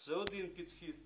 Це один підхід.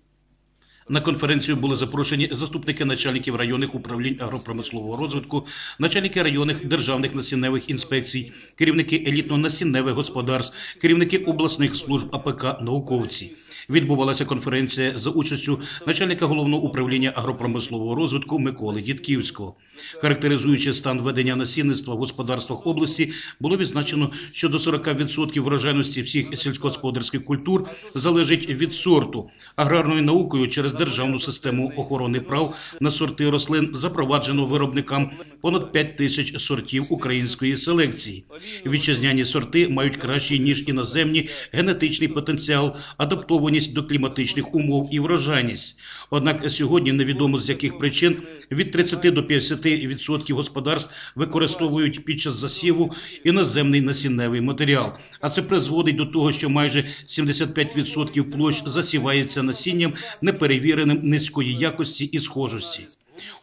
На конференцію були запрошені заступники начальників районних управлінь агропромислового розвитку, начальники районних державних насінневих інспекцій, керівники елітно-насінневих господарств, керівники обласних служб АПК, науковці. Відбувалася конференція за участю начальника головного управління агропромислового розвитку Миколи Дідківського. Характеризуючи стан ведення насінництва в господарствах області, було відзначено, що до 40% врожайності всіх сільськогосподарських культур залежить від сорту. Аграрною наукою через державну систему охорони прав на сорти рослин запроваджено виробникам понад 5 тисяч сортів української селекції. Вітчизняні сорти мають кращий ніж іноземні генетичний потенціал, адаптованість до кліматичних умов і врожайність. Однак сьогодні невідомо з яких причин від 30 до 50% господарств використовують під час засіву іноземний насінневий матеріал. А це призводить до того, що майже 75% площ засівається насінням неперевіреним низької якості і схожості.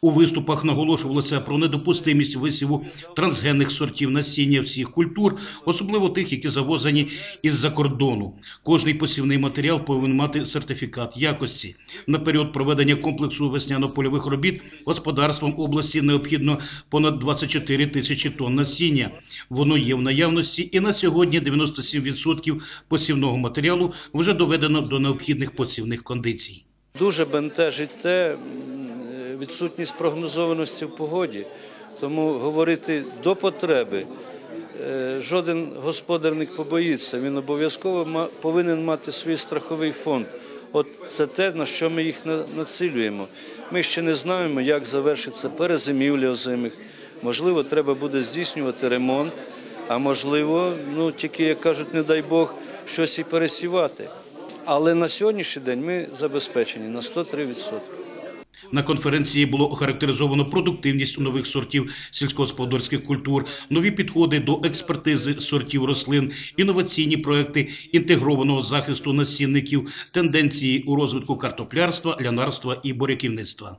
У виступах наголошувалося про недопустимість висіву трансгенних сортів насіння всіх культур, особливо тих, які завозені із-за кордону. Кожний посівний матеріал повинен мати сертифікат якості. На період проведення комплексу весняно-польових робіт господарствам області необхідно понад 24 тисячі тонн насіння. Воно є в наявності, і на сьогодні 97% посівного матеріалу вже доведено до необхідних посівних кондицій. Дуже бентежить те е, відсутність прогнозованості в погоді. Тому говорити до потреби е, жоден господар не побоїться. Він обов'язково повинен мати свій страховий фонд. От це те, на що ми їх на- націлюємо. Ми ще не знаємо, як завершиться перезимівля озимих. Можливо, треба буде здійснювати ремонт, а можливо, ну тільки як кажуть, не дай Бог, щось і пересівати. Але на сьогоднішній день ми забезпечені на 103%. На конференції було охарактеризовано продуктивність нових сортів сільськогосподарських культур, нові підходи до експертизи сортів рослин, інноваційні проекти інтегрованого захисту насінників, тенденції у розвитку картоплярства, лянарства і буряківництва.